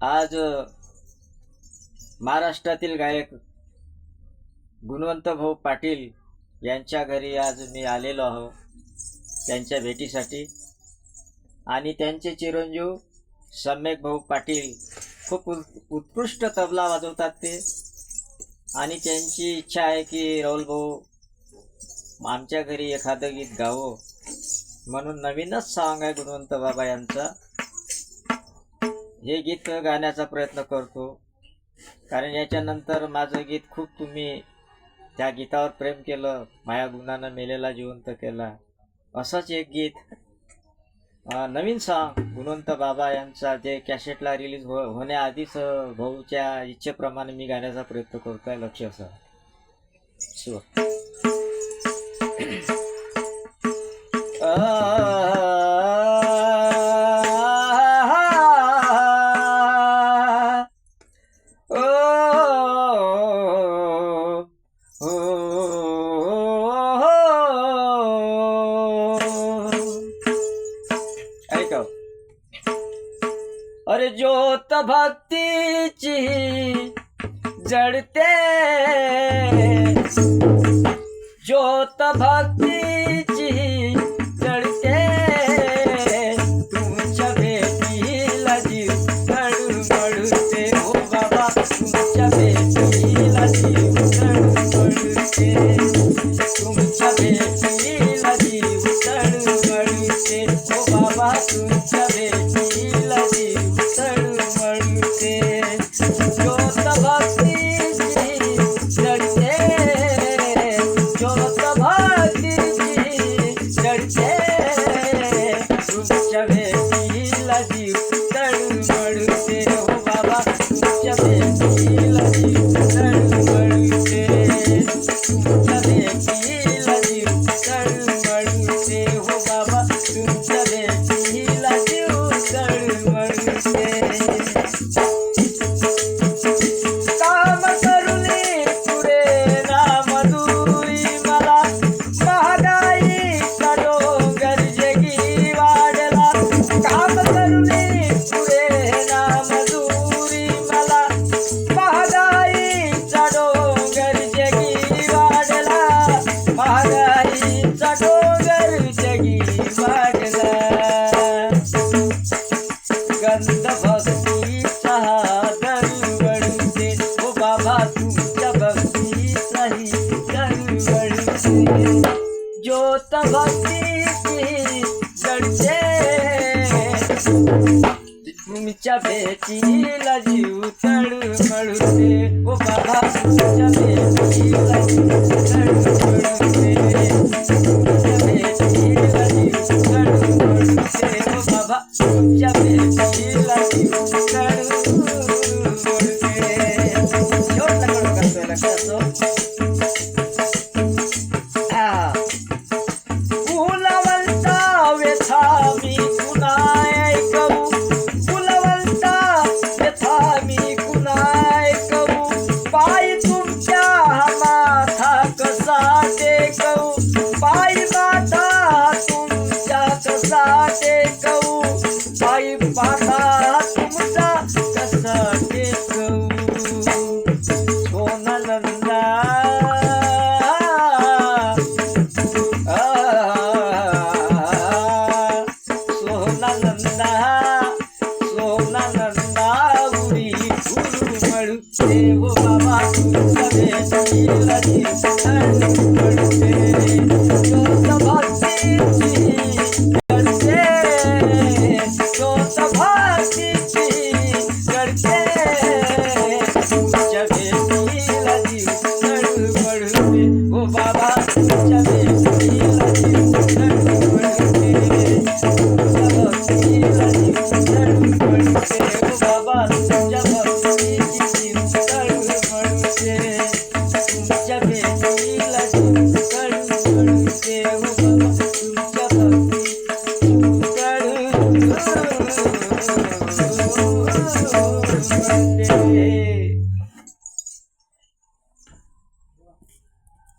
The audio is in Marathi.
आज महाराष्ट्रातील गायक गुणवंत भाऊ पाटील यांच्या घरी आज मी आलेलो आहो त्यांच्या भेटीसाठी. आणि त्यांचे चिरंजीव सम्यक भाऊ पाटील खूप उ उत्कृष्ट तबला वाजवतात ते. आणि त्यांची इच्छा आहे की राहुल भाऊ आमच्या घरी एखादं गीत गावं म्हणून नवीनच सॉंग आहे गुणवंत बाबा यांचा. हे गीत गाण्याचा प्रयत्न करतो. कारण याच्यानंतर माझं गीत खूप तुम्ही त्या गीतावर प्रेम केलं माया गुणानं मेलेला जिवंत केला. असंच एक गीत. नवीन सॉंग गुणवंत बाबा यांचा जे कॅसेटला रिलीज हो होण्याआधीच भाऊच्या इच्छेप्रमाणे मी गाण्याचा प्रयत्न करतोय लक्ष असं. शिव ऐका. अरे ज्योत भक्तीची जडते. ज्योत भक्ती भक्तीची जडते ज्योत भक्तीची गंध भक्तीचा दरवळते. ओ बाबा तुमच्या भक्तीचाही दरवळते. ज्योत भक्तीची जडते. तुमच्या भेटीला जीव जीव तळमळते ओ बाबा तुमच्या भेटीला அன்படுத்தே